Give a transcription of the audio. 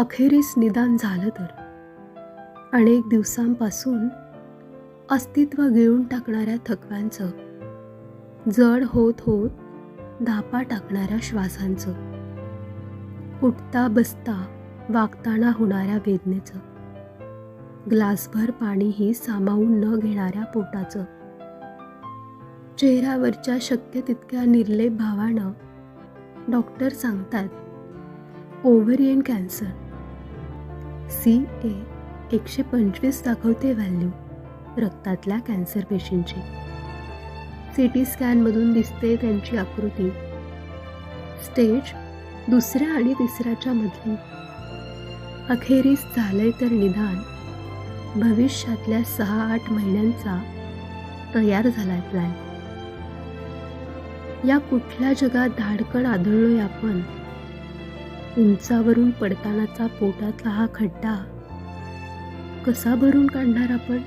अखेरीस निदान झालं तर. अनेक दिवसांपासून अस्तित्व गिळून टाकणाऱ्या थकव्यांचं जड होत होत धापा टाकणाऱ्या श्वासांचं उठता बसता वागताना होणाऱ्या वेदनेचं ग्लासभर पाणीही सामावून न घेणाऱ्या पोटाचं. चेहऱ्यावरच्या शक्य तितक्या निर्लेप भावानं डॉक्टर सांगतात ओव्हरियन कॅन्सर सी ए एकशे पंचवीस दाखवते व्हॅल्यू रक्तातल्या कॅन्सर पेशींची सी टी स्कॅनमधून दिसते त्यांची आकृती. स्टेज दुसऱ्या आणि तिसऱ्याच्या मधली. अखेरीस झालंय तर निदान. भविष्यातल्या सहा आठ महिन्यांचा तयार झालाय प्लॅन या कुठल्या जगात धाडकन आदळलोय आपण? उंचावरून पडतानाचा पोटातला हा खड्डा कसा भरून काढणार आपण?